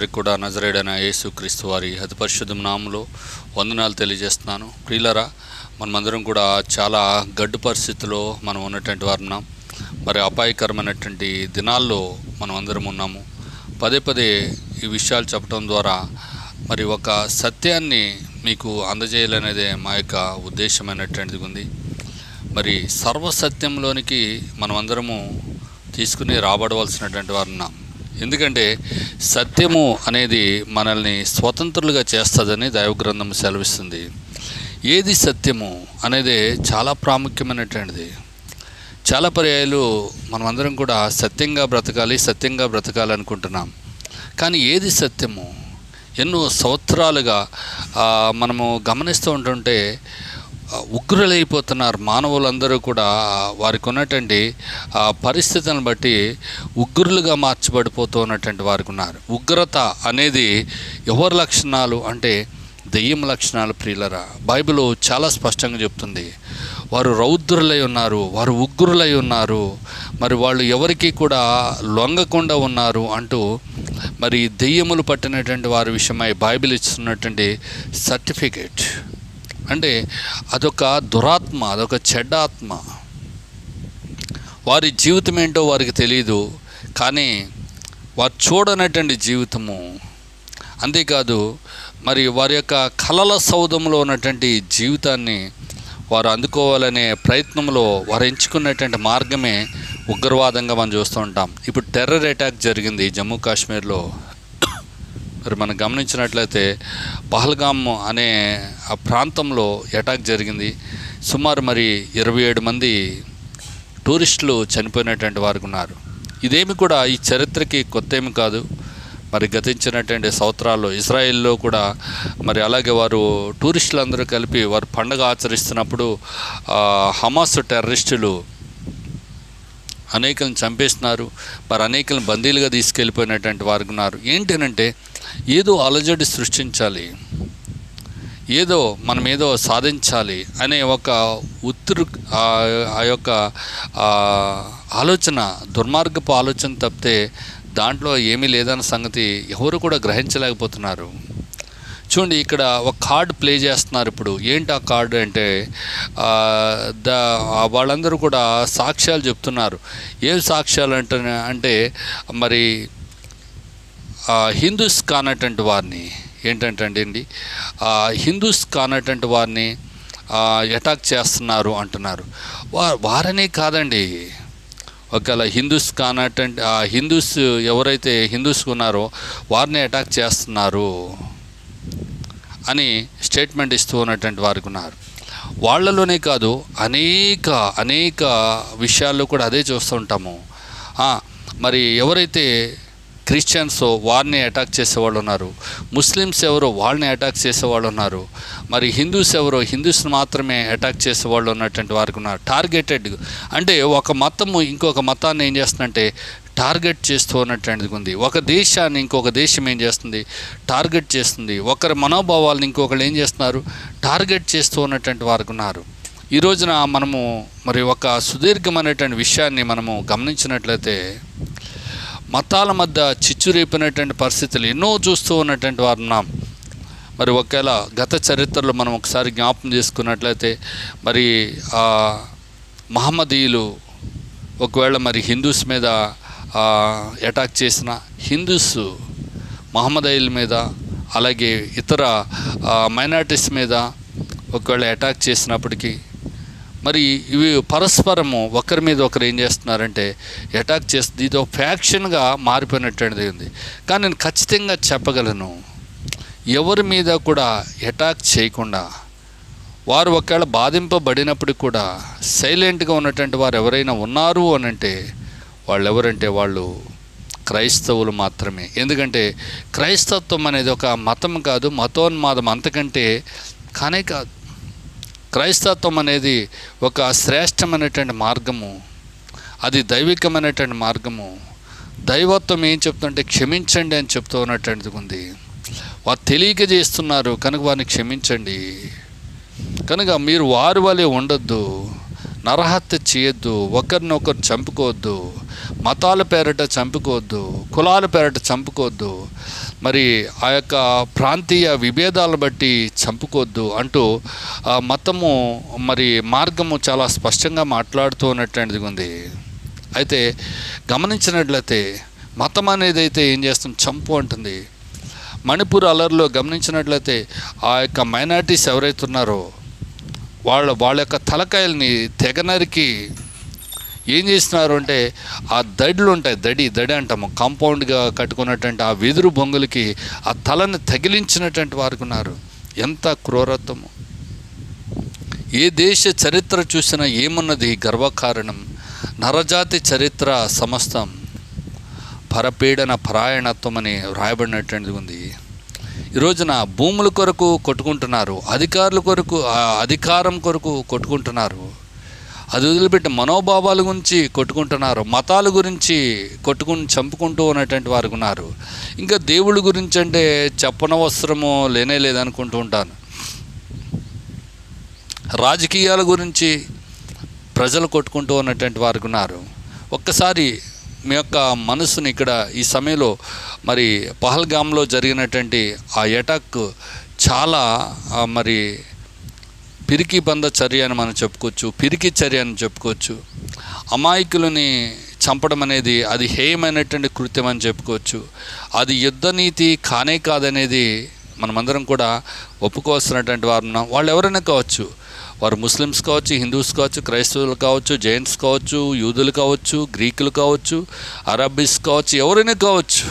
అందరికీ కూడా నజరేడైన యేసుక్రీస్తు వారి అతిపరిశుద్ధ నామంలో వందనాలు తెలియజేస్తున్నాను. ప్రియులరా మనమందరం కూడా చాలా గడ్డు పరిస్థితిలో మనం ఉన్నటువంటి వారు ఉన్నాం. మరి అపాయకరమైనటువంటి దినాల్లో మనం అందరం ఉన్నాము. పదే పదే ఈ విషయాలు చెప్పడం ద్వారా మరి ఒక సత్యాన్ని మీకు అందజేయాలనేదే మా యొక్క ఉద్దేశమైనటువంటిది ఉంది. మరి సర్వసత్యంలోనికి మనమందరము తీసుకుని రాబడవలసినటువంటి వారు ఉన్నాం. ఎందుకంటే సత్యము అనేది మనల్ని స్వతంత్రులుగా చేస్తుందని దైవగ్రంథం సెలవిస్తుంది. ఏది సత్యము అనేది చాలా ప్రాముఖ్యమైనటువంటిది. చాలా పర్యాయాలు మనమందరం కూడా సత్యంగా బ్రతకాలి సత్యంగా బ్రతకాలి అనుకుంటున్నాం. కానీ ఏది సత్యము? ఎన్నో సంవత్సరాలుగా మనము గమనిస్తూ ఉంటుంటే ఉగ్రులైపోతున్నారు. మానవులందరూ కూడా వారికి ఉన్నటువంటి ఆ పరిస్థితులను బట్టి ఉగ్రులుగా మార్చబడిపోతూ ఉన్నటువంటి వారికి ఉన్నారు ఉగ్రత అనేది ఎవరి లక్షణాలు అంటే దెయ్యం లక్షణాలు ప్రియులరా? బైబిల్ చాలా స్పష్టంగా చెప్తుంది. వారు రౌద్రులై ఉన్నారు వారు ఉగ్రులై ఉన్నారు మరి వాళ్ళు ఎవరికి కూడా లొంగకుండా ఉన్నారు అంటూ మరి దెయ్యములు పట్టినటువంటి వారి విషయమై బైబిల్ ఇస్తున్నటువంటి సర్టిఫికేట్. అంటే అదొక దురాత్మ అదొక చెడ్డ ఆత్మ. వారి జీవితం ఏంటో వారికి తెలియదు కానీ వారు చూడనటువంటి జీవితము. అంతేకాదు మరి వారి యొక్క కలల సౌధంలో ఉన్నటువంటి జీవితాన్ని వారు అందుకోవాలనే ప్రయత్నంలో వారు ఎంచుకున్నటువంటి మార్గమే ఉగ్రవాదంగా మనం చూస్తూ ఉంటాం. ఇప్పుడు టెర్రర్ అటాక్ జరిగింది జమ్మూ కాశ్మీర్లో. మరి మనం గమనించినట్లయితే పహల్గామ్ అనే ఆ ప్రాంతంలో అటాక్ జరిగింది. సుమారు మరి ఇరవై ఏడు మంది టూరిస్టులు చనిపోయినటువంటి వారు ఉన్నారు. ఇదేమి కూడా ఈ చరిత్రకి కొత్త ఏమి కాదు. మరి గతించినటువంటి సంవత్సరాల్లో ఇజ్రాయిల్లో కూడా మరి అలాగే వారు టూరిస్టులందరూ కలిపి వారు పండగ ఆచరిస్తున్నప్పుడు హమాస్ టెర్రరిస్టులు అనేకలను చంపేస్తున్నారు. మరి అనేకలను బందీలుగా తీసుకెళ్ళిపోయినటువంటి వారు ఉన్నారు. ఏంటనంటే ఏదో అలజడి సృష్టించాలి. ఏదో మనం ఏదో సాధించాలి అనే ఒక ఉత్తృ ఆ ఆ యొక్క ఆలోచన దుర్మార్గపు ఆలోచన తప్పితే దాంట్లో ఏమీ లేదన్న సంగతి ఎవరు కూడా గ్రహించలేకపోతున్నారు. చూడండి ఇక్కడ ఒక కార్డ్ ప్లే చేస్తున్నారు ఇప్పుడు. ఏంటి ఆ కార్డు అంటే ద వాళ్ళందరూ కూడా సాక్ష్యాలు చెప్తున్నారు. ఏం సాక్ష్యాలు అంటే అంటే మరి హిందూస్ కానటువంటి వారిని ఏంటంటే అండి? ఆ, హిందూస్ కానటువంటి వారిని అటాక్ చేస్తున్నారు అంటున్నారు. వా వారనే కాదండి. ఒకవేళ హిందూస్ కానటువంటి హిందూస్ ఎవరైతే హిందూస్ ఉన్నారో వారిని అటాక్ చేస్తున్నారు అని స్టేట్మెంట్ ఇస్తూ ఉన్నటువంటి వారికి ఉన్నారు. వాళ్ళలోనే కాదు అనేక అనేక విషయాల్లో కూడా అదే చూస్తూ ఉంటాము. మరి ఎవరైతే క్రిస్టియన్స్ వారిని అటాక్ చేసేవాళ్ళు ఉన్నారు. ముస్లిమ్స్ ఎవరో వాళ్ళని అటాక్ చేసేవాళ్ళు ఉన్నారు. మరి హిందూస్ ఎవరో హిందూస్ని మాత్రమే అటాక్ చేసేవాళ్ళు ఉన్నటువంటి వారికి ఉన్నారు. టార్గెటెడ్ అంటే ఒక మతము ఇంకొక మతాన్ని ఏం చేస్తుందంటే టార్గెట్ చేస్తూ ఉన్నటువంటిది ఉంది. ఒక దేశాన్ని ఇంకొక దేశం ఏం చేస్తుంది? టార్గెట్ చేస్తుంది. ఒకరి మనోభావాలను ఇంకొకరు ఏం చేస్తున్నారు? టార్గెట్ చేస్తూ ఉన్నటువంటి వారికి ఉన్నారు. ఈ రోజున మనము మరి ఒక సుదీర్ఘమైనటువంటి విషయాన్ని మనము గమనించినట్లయితే మతాల మధ్య చిచ్చు రేపినటువంటి పరిస్థితులు ఎన్నో చూస్తూ ఉన్నటువంటి వారు ఉన్నాం. మరి ఒకవేళ గత చరిత్రలో మనం ఒకసారి జ్ఞాపం చేసుకున్నట్లయితే మరి ఆ మహమ్మదీయులు ఒకవేళ మరి హిందూస్ మీద అటాక్ చేసిన హిందూస్ మహమ్మదీయుల మీద అలాగే ఇతర మైనార్టీస్ మీద ఒకవేళ అటాక్ చేసినప్పటికీ మరి ఇవి పరస్పరము ఒకరి మీద ఒకరు ఏం చేస్తున్నారంటే అటాక్ చేస్తుంది ఇది ఒక ఫ్యాక్షన్గా మారిపోయినటువంటిది ఉంది. కానీ నేను ఖచ్చితంగా చెప్పగలను ఎవరి మీద కూడా అటాక్ చేయకుండా వారు ఒకవేళ బాధింపబడినప్పుడు కూడా సైలెంట్గా ఉన్నటువంటి వారు ఎవరైనా ఉన్నారు అని అంటే వాళ్ళు ఎవరంటే వాళ్ళు క్రైస్తవులు మాత్రమే. ఎందుకంటే క్రైస్తత్వం అనేది ఒక మతం కాదు మతోన్మాదం అంతకంటే కానే కాదు. క్రైస్తత్వం అనేది ఒక శ్రేష్టమైనటువంటి మార్గము. అది దైవికమైనటువంటి మార్గము. దైవత్వం ఏం చెప్తుంటే క్షమించండి అని చెప్తూ ఉన్నటువంటిది ఉంది. వారు తెలియక చేస్తున్నారు కనుక వారిని క్షమించండి. కనుక మీరు వారి వలె ఉండొద్దు. నరహత్య చేయొద్దు ఒకరినొకరు చంపుకోవద్దు మతాల పేరట చంపుకోవద్దు కులాల పేరట చంపుకోవద్దు మరి ఆ యొక్క ప్రాంతీయ విభేదాలను బట్టి చంపుకోవద్దు అంటూ ఆ మతము మరి మార్గము చాలా స్పష్టంగా మాట్లాడుతూ ఉన్నటువంటిది ఉంది. అయితే గమనించినట్లయితే మతం అనేది అయితే ఏం చేస్తాం చంపు అంటుంది. మణిపూర్ అలర్లో గమనించినట్లయితే ఆ యొక్క మైనార్టీస్ ఎవరైతే ఉన్నారో వాళ్ళ వాళ్ళ యొక్క తలకాయల్ని తెగ నరికి ఏం చేస్తున్నారు అంటే ఆ దడిలు ఉంటాయి దడి దడి అంటాము. కాంపౌండ్గా కట్టుకున్నటువంటి ఆ వెదురు బొంగులకి ఆ తలని తగిలించినటువంటి వారు ఉన్నారు. ఎంత క్రూరత్వము. ఏ దేశ చరిత్ర చూసినా ఏమున్నది గర్వకారణం? నరజాతి చరిత్ర సమస్తం. పరపీడన పరాయణత్వం అని వ్రాయబడినటువంటిది ఉంది. ఈ రోజున భూముల కొరకు కొట్టుకుంటున్నారు అధికారుల కొరకు అధికారం కొరకు కొట్టుకుంటున్నారు. అది వదిలిపెట్టి మనోభావాల గురించి కొట్టుకుంటున్నారు మతాల గురించి కొట్టుకుని చంపుకుంటూ ఉన్నటువంటి వారు ఉన్నారు. ఇంకా దేవుడి గురించి అంటే చెప్పనవసరము లేనే లేదనుకుంటూ ఉంటాను. రాజకీయాల గురించి ప్రజలు కొట్టుకుంటూ ఉన్నటువంటి వారు ఉన్నారు. ఒక్కసారి మీ యొక్క మనసుని ఇక్కడ ఈ సమయంలో మరి పహల్గామ్లో జరిగినటువంటి ఆ ఎటాక్ చాలా మరి పిరికి బంద చర్య అని మనం చెప్పుకోవచ్చు పిరికి చర్య అని చెప్పుకోవచ్చు. అమాయకులని చంపడం అనేది అది హేయమైనటువంటి కృత్యం అని చెప్పుకోవచ్చు. అది యుద్ధ నీతి కానే కాదనేది మనమందరం కూడా ఒప్పుకోవాల్సినటువంటి వారు ఉన్నాం వాళ్ళు ఎవరైనా కావచ్చు. వారు ముస్లిమ్స్ కావచ్చు హిందూస్ కావచ్చు క్రైస్తవులు కావచ్చు జైన్స్ కావచ్చు యూదులు కావచ్చు గ్రీకులు కావచ్చు అరబీస్ కావచ్చు ఎవరైనా కావచ్చు.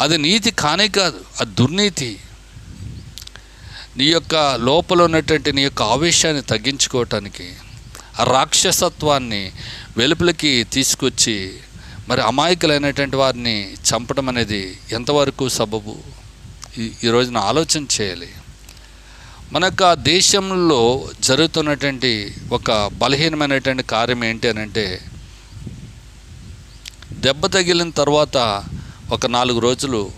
అది నీతి కానే కాదు అది దుర్నీతి. నీ యొక్క లోపల ఉన్నటువంటి నీ యొక్క ఆవేశాన్ని తగ్గించుకోవటానికి ఆ రాక్షసత్వాన్ని వెలుపలికి తీసుకొచ్చి మరి అమాయకులైనటువంటి వారిని చంపడం అనేది ఎంతవరకు సబబు? ఈ ఈ రోజున ఆలోచన చేయాలి. మనకు ఆ దేశంలో జరుగుతున్నటువంటి ఒక బలహీనమైనటువంటి కార్యం ఏంటి అని అంటే దెబ్బ తగిలిన తర్వాత ఒక నాలుగు రోజులు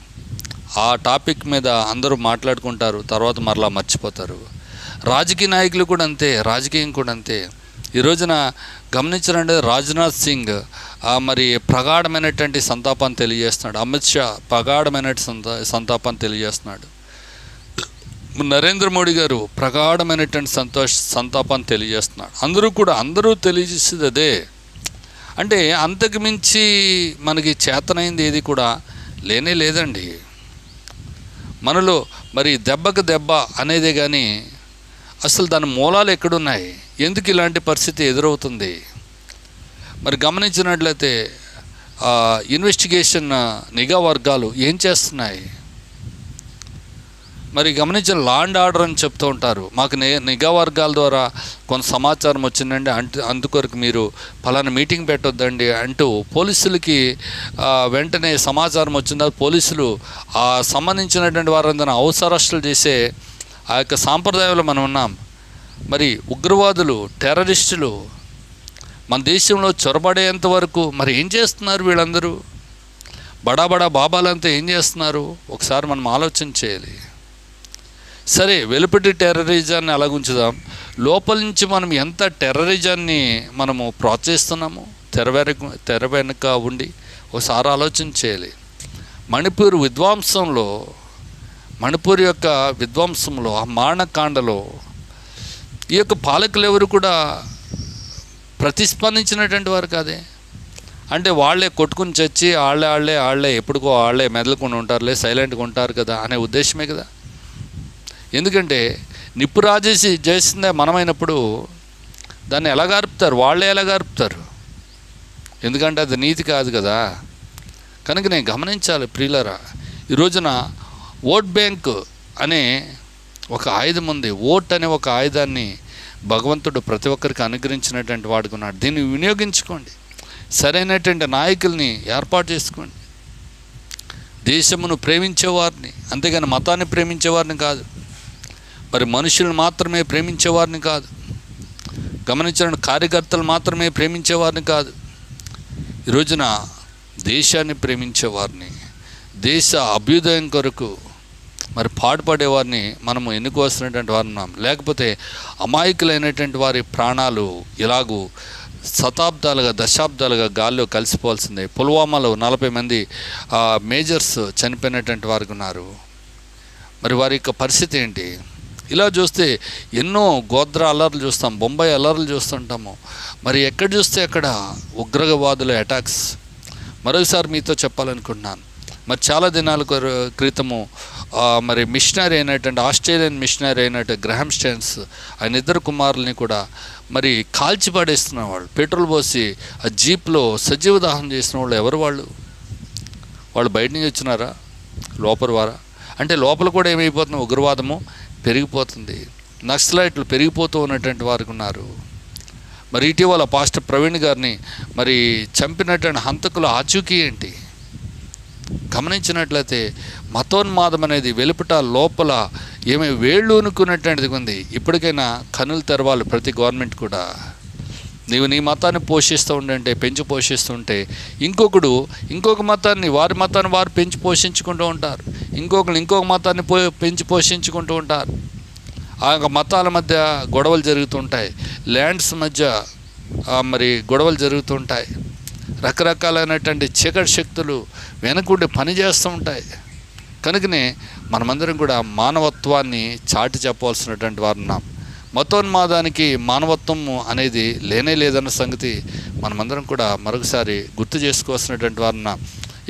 ఆ టాపిక్ మీద అందరూ మాట్లాడుకుంటారు తర్వాత మరలా మర్చిపోతారు. రాజకీయ నాయకులు కూడా అంతే రాజకీయం కూడా అంతే. ఈ రోజున గమనించాలంటే రాజ్నాథ్ సింగ్ ఆ మరి ప్రగాఢమైనటువంటి సంతాపాన్ని తెలియజేస్తున్నాడు. అమిత్ షా ప్రగాఢమైన సంతా సంతాపాన్ని తెలియజేస్తున్నాడు. నరేంద్ర మోడీ గారు ప్రగాఢమైనటువంటి సంతోష సంతాపాన్ని తెలియజేస్తున్నాడు అందరూ కూడా అందరూ తెలియజేసేది అదే. అంటే అంతకు మించి మనకి చేతనైంది ఏది కూడా లేనే లేదండి. మనలో మరి దెబ్బకు దెబ్బ అనేదే కానీ అసలు దాని మూలాలు ఎక్కడున్నాయి? ఎందుకు ఇలాంటి పరిస్థితి ఎదురవుతుంది? మరి గమనించినట్లయితే ఇన్వెస్టిగేషన్ నిఘా వర్గాలు ఏం చేస్తున్నాయి? మరి గమనించిన లా అండ్ ఆర్డర్ అని చెప్తూ ఉంటారు. మాకు ని నిఘా వర్గాల ద్వారా కొంత సమాచారం వచ్చిందండి. అంటే అందుకొరకు మీరు ఫలానా మీటింగ్ పెట్టొద్దండి అంటూ పోలీసులకి వెంటనే సమాచారం వచ్చిందా. పోలీసులు ఆ సంబంధించినటువంటి వారందరూ అవసరస్తులు చేసే ఆ యొక్క సాంప్రదాయంలో మనం ఉన్నాం. మరి ఉగ్రవాదులు టెర్రరిస్టులు మన దేశంలో చొరబడేంత వరకు మరి ఏం చేస్తున్నారు వీళ్ళందరూ? బడా బడా బాబాలంతా ఏం చేస్తున్నారు? ఒకసారి మనం ఆలోచన చేయాలి. సరే వెలుపటి టెర్రరిజాన్ని అలాగుంచుదాం లోపల నుంచి మనం ఎంత టెర్రరిజాన్ని మనము ప్రోత్సహిస్తున్నాము తెర వెనక తెర వెనుక ఉండి ఒకసారి ఆలోచన చేయాలి. మణిపూర్ విద్వాంసంలో మణిపూర్ యొక్క విద్వాంసంలో ఆ మారణకాండలో ఈ యొక్క పాలకులు ఎవరు కూడా ప్రతిస్పందించినటువంటి వారు కాదే. అంటే వాళ్ళే కొట్టుకుని చచ్చి వాళ్ళే వాళ్ళే వాళ్ళే ఎప్పుడుకో వాళ్ళే మెదలుకొని ఉంటారులే సైలెంట్గా ఉంటారు కదా అనే ఉద్దేశమే కదా. ఎందుకంటే నిప్పు రాజేసి చేసిందే మనమైనప్పుడు దాన్ని ఎలా గారుపుతారు? వాళ్ళే ఎలా గారుపుతారు? ఎందుకంటే అది నీతి కాదు కదా. కనుక నేను గమనించాలి ప్రియులరా ఈ రోజున ఓట్ బ్యాంక్ అనే ఒక ఆయుధం ఉంది. ఓట్ అనే ఒక ఆయుధాన్ని భగవంతుడు ప్రతి ఒక్కరికి అనుగ్రహించినటువంటి వాడుకున్నాడు దీన్ని వినియోగించుకోండి. సరైనటువంటి నాయకుల్ని ఏర్పాటు చేసుకోండి. దేశమును ప్రేమించేవారిని అంతేగాని మతాన్ని ప్రేమించేవారిని కాదు. మరి మనుషులను మాత్రమే ప్రేమించేవారిని కాదు. గమనించిన కార్యకర్తలు మాత్రమే ప్రేమించేవారిని కాదు. ఈ రోజున దేశాన్ని ప్రేమించేవారిని దేశ అభ్యుదయం కొరకు మరి పాటుపడే వారిని మనము ఎన్నుకోవాల్సినటువంటి వారు ఉన్నాం. లేకపోతే అమాయకులైనటువంటి వారి ప్రాణాలు ఇలాగూ శతాబ్దాలుగా దశాబ్దాలుగా గాల్లో కలిసిపోవాల్సిందే. పుల్వామాలో నలభై మంది ఆ, మేజర్స్ చనిపోయినటువంటి వారు ఉన్నారు. మరి వారి యొక్క పరిస్థితి ఏంటి? ఇలా చూస్తే ఎన్నో గోద్ర అల్లర్లు చూస్తాం బొంబాయి అల్లర్లు చూస్తుంటాము. మరి ఎక్కడ చూస్తే అక్కడ ఉగ్రవాదుల అటాక్స్? మరోసారి మీతో చెప్పాలనుకుంటున్నాను. మరి చాలా దినాల క్రితము మరి మిషనరీ అయినటువంటి ఆస్ట్రేలియన్ మిషనరీ అయినట్టు గ్రహం స్టెన్స్ ఆయన ఇద్దరు కుమారుల్ని కూడా మరి కాల్చి పడేస్తున్న వాళ్ళు పెట్రోల్ పోసి ఆ జీప్లో సజీవ దాహం చేసిన వాళ్ళు ఎవరు వాళ్ళు? వాళ్ళు బయట నుంచి వచ్చినారా? లోపల వారా? అంటే లోపల కూడా ఏమైపోతుంది ఉగ్రవాదము? పెరిగిపోతుంది. నక్సలైట్లు పెరిగిపోతూ ఉన్నటువంటి వారు ఉన్నారు. మరి ఇటీవల పాస్టర్ ప్రవీణ్ గారిని మరి చంపినటువంటి హంతకుల ఆచూకీ ఏంటి? గమనించినట్లయితే మతోన్మాదం అనేది వెలుపట లోపల ఏమి వేళ్ళు ఉనుకున్నటువంటిది ఉంది. ఇప్పటికైనా కనులు తెరవాలి ప్రతి గవర్నమెంట్ కూడా. నీవు నీ మతాన్ని పోషిస్తూ ఉండంటే పెంచి పోషిస్తుంటే ఇంకొకడు ఇంకొక మతాన్ని వారి మతాన్ని వారు పెంచి పోషించుకుంటూ ఉంటారు. ఇంకొకరు ఇంకొక మతాన్ని పో పెంచి పోషించుకుంటూ ఉంటారు. ఆ యొక్క మతాల మధ్య గొడవలు జరుగుతుంటాయి ల్యాండ్స్ మధ్య మరి గొడవలు జరుగుతుంటాయి రకరకాలైనటువంటి చీకటి శక్తులు వెనకుండి పని చేస్తూ ఉంటాయి. కనుకనే మనమందరం కూడా మానవత్వాన్ని చాటి చెప్పవలసినటువంటి వారు ఉన్నాం. మతోన్మాదానికి మానవత్వం అనేది లేనే లేదన్న సంగతి మనమందరం కూడా మరొకసారి గుర్తు చేసుకోవాల్సినటువంటి వారిన ఉన్నాం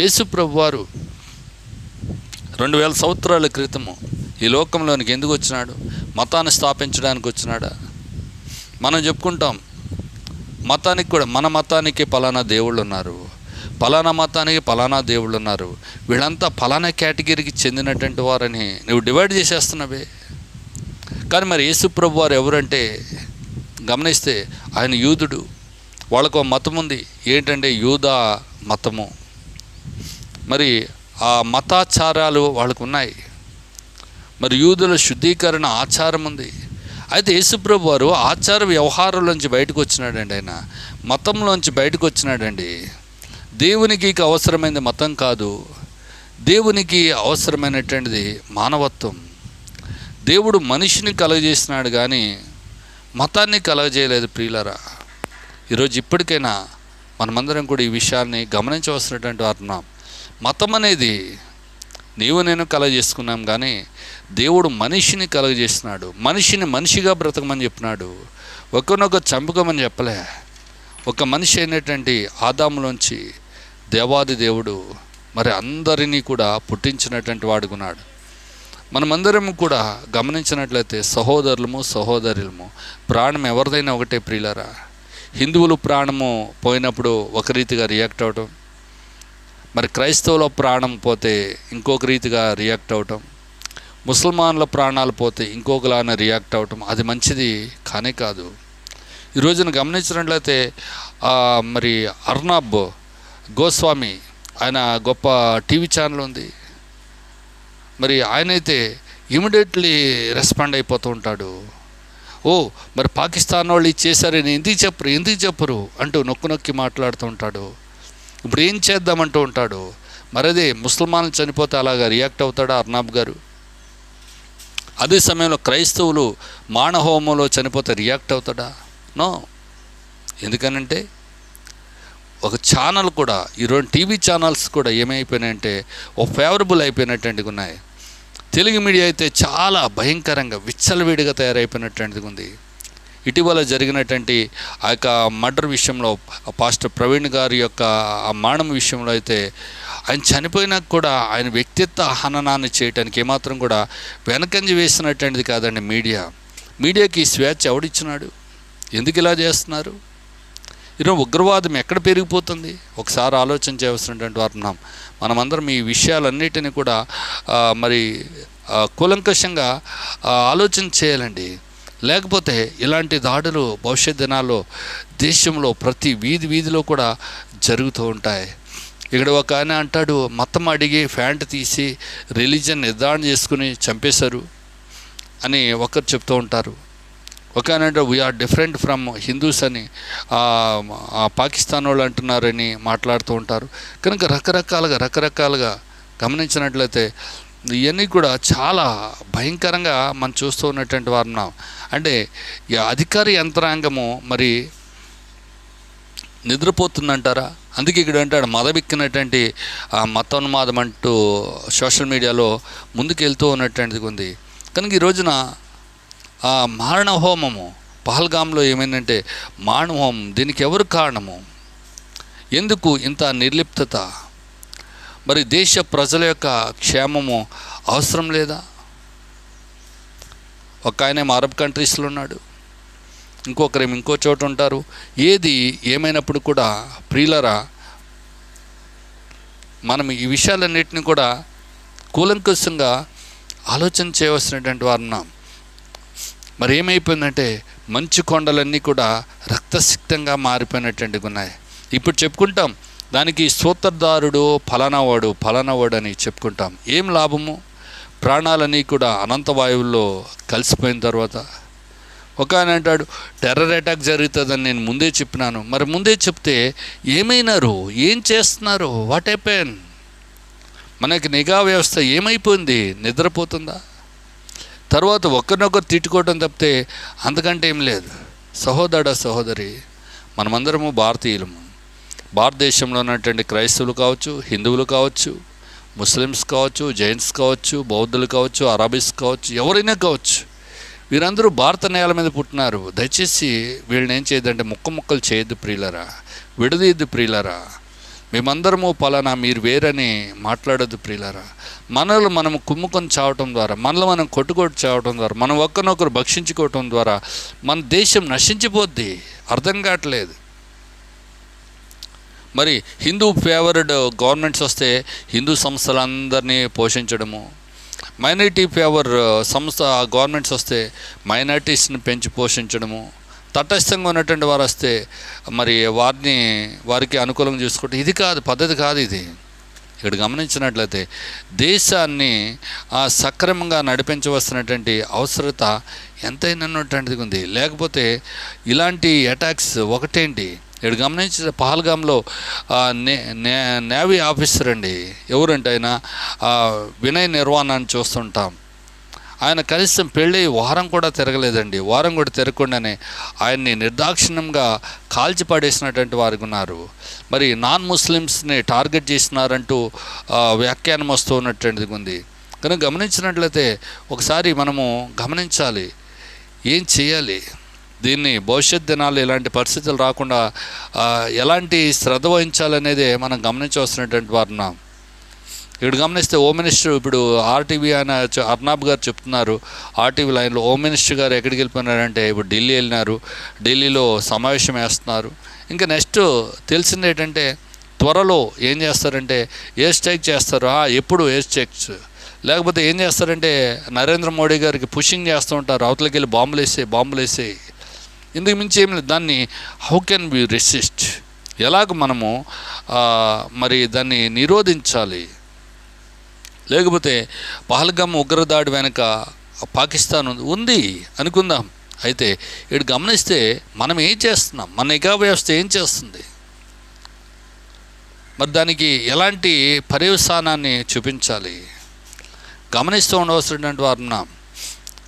యేసు ప్రభు వారు రెండు వేల సంవత్సరాల క్రితము ఈ లోకంలోనికి ఎందుకు వచ్చినాడు? మతాన్ని స్థాపించడానికి వచ్చినాడా? మనం చెప్పుకుంటాం మతానికి కూడా మన మతానికి పలానా దేవుళ్ళు ఉన్నారు పలానా మతానికి పలానా దేవుళ్ళు ఉన్నారు వీళ్ళంతా పలానా కేటగిరీకి చెందినటువంటి వారని నువ్వు డివైడ్ చేసేస్తున్నావే. కానీ మరి యేసుప్రభు వారు ఎవరంటే గమనిస్తే ఆయన యూదుడు. వాళ్ళకు మతం ఉంది. ఏంటంటే యూదా మతము. మరి ఆ మతాచారాలు వాళ్ళకు ఉన్నాయి. మరి యూదుల శుద్ధీకరణ ఆచారం ఉంది. అయితే యేసుప్రభు వారు ఆచార వ్యవహారంలోంచి బయటకు వచ్చినాడండి ఆయన. మతంలోంచి బయటకు వచ్చినాడండి. దేవునికి అవసరమైనది మతం కాదు. దేవునికి అవసరమైనటువంటిది మానవత్వం. దేవుడు మనిషిని కలగజేసినాడు కానీ మతాన్ని కలగజేయలేదు ప్రియులరా. ఈరోజు ఇప్పటికైనా మనమందరం కూడా ఈ విషయాన్ని గమనించవలసినటువంటి వారున్నాం మతం అనేది నీవు నేను కలగజేసుకున్నాం కానీ దేవుడు మనిషిని కలగజేస్తున్నాడు. మనిషిని మనిషిగా బ్రతకమని చెప్పినాడు. ఒకరినొక చంపుకోమని చెప్పలే. ఒక మనిషి అయినటువంటి ఆదాములోంచి దేవాది దేవుడు మరి అందరినీ కూడా పుట్టించినటువంటి వాడుకున్నాడు మనమందరం కూడా గమనించినట్లయితే సహోదరులము సహోదరులము ప్రాణం ఎవరిదైనా ఒకటే ప్రియులరా. హిందువులు ప్రాణము పోయినప్పుడు ఒక రీతిగా రియాక్ట్ అవటం మరి క్రైస్తవుల ప్రాణం పోతే ఇంకొక రీతిగా రియాక్ట్ అవటం ముసల్మాన్ల ప్రాణాలు పోతే ఇంకొకలానే రియాక్ట్ అవటం అది మంచిది కానే కాదు. ఈ రోజున గమనించినట్లయితే మరి అర్నాబ్ గోస్వామి ఆయన గొప్ప టీవీ ఛానల్ ఉంది. మరి ఆయనైతే ఇమీడియట్లీ రెస్పాండ్ అయిపోతూ ఉంటాడు. ఓ మరి పాకిస్తాన్ వాళ్ళు ఇది చేశారని ఎందుకు చెప్పరు ఎందుకు చెప్పరు అంటూ నొక్కు నొక్కి మాట్లాడుతూ ఉంటాడు. ఇప్పుడు ఏం చేద్దామంటూ ఉంటాడు? మరి ముసల్మాన్లు చనిపోతే అలాగా రియాక్ట్ అవుతాడా అర్నాబ్ గారు? అదే సమయంలో క్రైస్తవులు మానహోమంలో చనిపోతే రియాక్ట్ అవుతాడా? నో. ఎందుకనంటే ఒక ఛానల్ కూడా ఈరోజు టీవీ ఛానల్స్ కూడా ఏమైపోయినాయంటే ఓ ఫేవరబుల్ అయిపోయినటువంటివి ఉన్నాయి. తెలుగు మీడియా అయితే చాలా భయంకరంగా విచ్చలవిడిగా తయారైపోయినటువంటిది ఉంది. ఇటీవల జరిగినటువంటి ఆ యొక్క మర్డర్ విషయంలో పాస్టర్ ప్రవీణ్ గారి యొక్క ఆ మానం విషయంలో అయితే ఆయన చనిపోయినా కూడా ఆయన వ్యక్తిత్వ హననాన్ని చేయటానికి ఏమాత్రం కూడా వెనకంజ వేసినటువంటిది కాదండి మీడియా. మీడియాకి స్వేచ్ఛ ఎవడిచ్చినాడు? ఎందుకు ఇలా చేస్తున్నారు? ఈరోజు ఉగ్రవాదం ఎక్కడ పెరిగిపోతుంది? ఒకసారి ఆలోచన చేయవలసినటువంటి వారు ఉన్నాం. మనమందరం ఈ విషయాలన్నిటిని కూడా మరి కూలంకషంగా ఆలోచన చేయాలండి. లేకపోతే ఇలాంటి దాడులు భవిష్యత్ దినాల్లో దేశంలో ప్రతి వీధి వీధిలో కూడా జరుగుతూ ఉంటాయి. ఇక్కడ ఒక ఆయన అంటాడు మతం అడిగి ఫ్యాంట్ తీసి రిలీజన్ నిర్ధారణ చేసుకుని చంపేశారు అని ఒకరు చెప్తూ ఉంటారు. ఓకే ఆయన అంటే వీఆర్ డిఫరెంట్ ఫ్రమ్ హిందూస్ అని పాకిస్తాన్ వాళ్ళు అంటున్నారని మాట్లాడుతూ ఉంటారు. కనుక రకరకాలుగా రకరకాలుగా గమనించినట్లయితే ఇవన్నీ కూడా చాలా భయంకరంగా మనం చూస్తూ ఉన్నటువంటి వారు ఉన్నాం. అంటే ఈ అధికార యంత్రాంగము మరి నిద్రపోతుందంటారా? అందుకే ఇక్కడ అంటాడు మదబెక్కినటువంటి ఆ మతోన్మాదం అంటూ సోషల్ మీడియాలో ముందుకు వెళ్తూ ఉన్నటువంటిది ఉంది. కనుక ఈ రోజున ఆ మారణ హోమము పహల్గాంలో ఏమైందంటే మారణ హోమం దీనికి ఎవరు కారణము? ఎందుకు ఇంత నిర్లిప్తత? మరి దేశ ప్రజల యొక్క క్షేమము అవసరం లేదా? ఒక ఆయనేమో అరబ్ కంట్రీస్లో ఉన్నాడు. ఇంకొకరేమో ఇంకో చోట ఉంటారు. ఏది ఏమైనప్పుడు కూడా ప్రియులరా మనం ఈ విషయాలన్నిటిని కూడా కూలంకుషంగా ఆలోచన చేయవలసినటువంటి వారు ఉన్నాం. మరి ఏమైపోయిందంటే మంచు కొండలన్నీ కూడా రక్తసిక్తంగా మారిపోయినటువంటి ఉన్నాయి. ఇప్పుడు చెప్పుకుంటాం దానికి సూత్రధారుడు ఫలానావాడు ఫలానావాడు అని చెప్పుకుంటాం. ఏం లాభము? ప్రాణాలన్నీ కూడా అనంత వాయువుల్లో కలిసిపోయిన తర్వాత. ఒక ఆయన అంటాడు టెర్రర్ అటాక్ జరుగుతుందని నేను ముందే చెప్పినాను. మరి ముందే చెప్తే ఏమైనారు? ఏం చేస్తున్నారు? వాట్ హ్యాపెన్ మనకి నిఘా వ్యవస్థ ఏమైపోయింది? నిద్రపోతుందా? తర్వాత ఒకరినొకరు తిట్టుకోవడం తప్పితే అంతకంటే ఏం లేదు. సహోదర సహోదరి మనమందరము భారతీయులము. భారతదేశంలో ఉన్నటువంటి క్రైస్తవులు కావచ్చు హిందువులు కావచ్చు ముస్లిమ్స్ కావచ్చు జైన్స్ కావచ్చు బౌద్ధులు కావచ్చు అరబీస్ కావచ్చు ఎవరైనా కావచ్చు. వీరందరూ భారత నేల మీద పుట్టినారు. దయచేసి వీళ్ళని ఏం చేయదంటే ముక్క ముక్కలు చేయొద్దు ప్రియులరా. విడదీయద్దు ప్రియులరా. మేమందరము పలానా మీరు వేరని మాట్లాడొద్దు ప్రియులరా. మనల్ని మనం కుమ్ముకొని చావటం ద్వారా మనల్ని మనం కొట్టుకొట్టు చావటం ద్వారా మనం ఒకరినొకరు భక్షించుకోవటం ద్వారా మన దేశం నశించిపోద్ది. అర్థం కావట్లేదు. మరి హిందూ ఫేవర్డ్ గవర్నమెంట్స్ వస్తే హిందూ సంస్థలందరినీ పోషించడము మైనారిటీ ఫేవర్ సంస్థ గవర్నమెంట్స్ వస్తే మైనారిటీస్ని పెంచి పోషించడము తటస్థంగా ఉన్నటువంటి వారు వస్తే మరి వారిని వారికి అనుకూలంగా చూసుకుంటే ఇది కాదు పద్ధతి కాదు ఇది. ఇక్కడ గమనించినట్లయితే దేశాన్ని ఆ, సక్రమంగా నడిపించవలసినటువంటి అవసరత ఎంతైనా ఉన్నటువంటిది ఉంది. లేకపోతే ఇలాంటి అటాక్స్ ఒకటేంటి? ఇక్కడ గమనించిన పహల్గామ్లో నే నేవీ ఆఫీసర్ అండి. ఎవరంటే ఆయన? ఆ, వినయ్ నిర్వాణాన్ని అని చూస్తుంటాం. ఆయన కనీసం పెళ్ళి వారం కూడా తిరగలేదండి. వారం కూడా తిరగకుండానే ఆయన్ని నిర్దాక్షిణ్యంగా కాల్చి పడేసినటువంటి వారు ఉన్నారు. మరి నాన్ ముస్లిమ్స్ని టార్గెట్ చేసినారంటూ వ్యాఖ్యానం వస్తూ ఉన్నటువంటిది ఉంది. కనుక గమనించినట్లయితే ఒకసారి మనము గమనించాలి. ఏం చేయాలి? దీన్ని భవిష్యత్ దినాలు ఇలాంటి పరిస్థితులు రాకుండా ఎలాంటి శ్రద్ధ వహించాలనేదే మనం గమనించవలసినటువంటి వారు ఉన్నాం. ఇక్కడ గమనిస్తే హోమ్ మినిస్టర్ ఇప్పుడు ఆర్టీవీ ఆయన అర్నాబ్ గారు చెప్తున్నారు. ఆర్టీవీ లైన్లో హోమ్ మినిస్టర్ గారు ఎక్కడికి వెళ్ళిపోయినారంటే ఇప్పుడు ఢిల్లీ వెళ్ళినారు. ఢిల్లీలో సమావేశం వేస్తున్నారు. ఇంకా నెక్స్ట్ తెలిసింది ఏంటంటే త్వరలో ఏం చేస్తారంటే ఏ స్ట్రైక్ చేస్తారు ఆ, ఎప్పుడు ఏ స్ట్రైక్స్. లేకపోతే ఏం చేస్తారంటే నరేంద్ర మోడీ గారికి పుషింగ్ చేస్తూ ఉంటారు. అవతలకి వెళ్ళి బాంబులు వేసే బాంబులు వేసే ఇందుకు మించి ఏం లేదు. దాన్ని హౌ కెన్ బి రెసిస్ట్? ఎలాగ మనము మరి దాన్ని నిరోధించాలి? లేకపోతే పహల్గమ్ ఉగ్రదాడి వెనుక పాకిస్తాన్ ఉంది అనుకుందాం. అయితే ఇటు గమనిస్తే మనం ఏం చేస్తున్నాం? మన నిఘా వ్యవస్థ ఏం చేస్తుంది? మరి దానికి ఎలాంటి పర్యవసానాన్ని చూపించాలి? గమనిస్తూ ఉండవలసినటువంటి వారు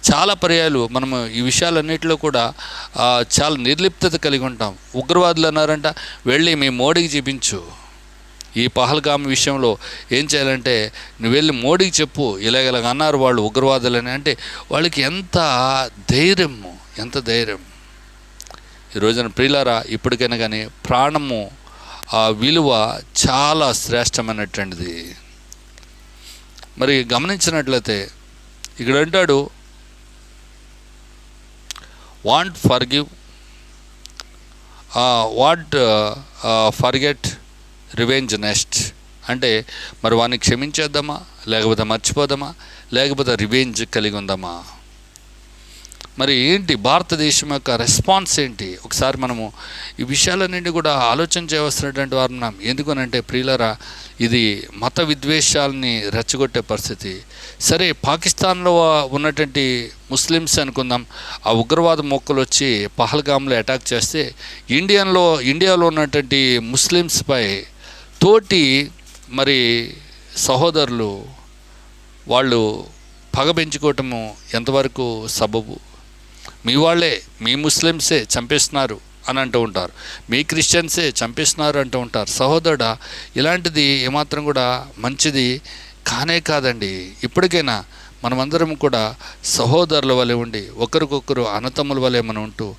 చాలా పర్యాలు మనము ఈ విషయాలన్నిటిలో కూడా చాలా నిర్లిప్తత కలిగి ఉంటాం. ఉగ్రవాదులు అన్నారంట వెళ్ళి మీ మోడీకి చూపించు. ఈ పహల్గామ్ విషయంలో ఏం చేయాలంటే నువ్వు వెళ్ళి మోడీకి చెప్పు ఇలాగ ఇలాగ అన్నారు వాళ్ళు ఉగ్రవాదులని అంటే వాళ్ళకి ఎంత ధైర్యము ఎంత ధైర్యం. ఈ రోజున ప్రియులారా ఇప్పటికైనా కానీ ప్రాణము ఆ విలువ చాలా శ్రేష్టమైనటువంటిది. మరి గమనించినట్లయితే ఇక్కడ అంటాడు want for give what forget revenge nest అంటే మరి వాడిని క్షమించేద్దామా? లేకపోతే మర్చిపోదామా? లేకపోతే రివెంజ్ కలిగి ఉందామా? మరి ఏంటి భారతదేశం యొక్క రెస్పాన్స్ ఏంటి? ఒకసారి మనము ఈ విషయాలన్నింటినీ కూడా ఆలోచన చేయవలసినటువంటి వారు ఉన్నాం. ఎందుకనంటే ప్రియులరా ఇది మత విద్వేషాలని రెచ్చగొట్టే పరిస్థితి. సరే పాకిస్తాన్లో ఉన్నటువంటి ముస్లిమ్స్ అనుకుందాం. ఆ ఉగ్రవాద మొక్కలు వచ్చి పహల్గామ్లో అటాక్ చేస్తే ఇండియన్లో ఇండియాలో ఉన్నటువంటి ముస్లిమ్స్పై తోటి మరి సహోదరులు వాళ్ళు పగ పెంచుకోవటము ఎంతవరకు సబబు? మీ వాళ్ళే మీ ముస్లిమ్సే చంపేస్తున్నారు అని అంటూ ఉంటారు. మీ క్రిస్టియన్సే చంపేస్తున్నారు అంటూ ఉంటారు. సహోదరుడా ఇలాంటిది ఏమాత్రం కూడా మంచిది కానే కాదండి. ఇప్పటికైనా మనమందరం కూడా సహోదరుల వలె ఉండి ఒకరికొకరు అన్నతమ్ముల వలె మనం ఉంటూ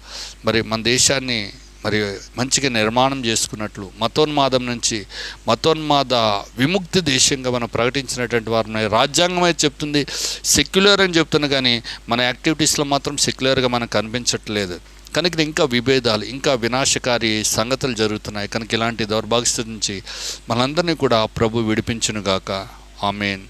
మరి మన దేశాన్ని మరి మంచిగా నిర్మాణం చేసుకున్నట్లు మతోన్మాదం నుంచి మతోన్మాద విముక్తి దేశంగా మనం ప్రకటించినటువంటి వారు రాజ్యాంగం అయితే చెప్తుంది సెక్యులర్ అని చెప్తుంది కానీ మన యాక్టివిటీస్లో మాత్రం సెక్యులర్గా మనకు కనిపించట్లేదు. కనుక ఇంకా విభేదాలు ఇంకా వినాశకారి సంగతులు జరుగుతున్నాయి. కనుక ఇలాంటి దౌర్భాగ్యస్థితి నుంచి మనందరినీ కూడా ప్రభు విడిపించునుగాక. ఆమెన్.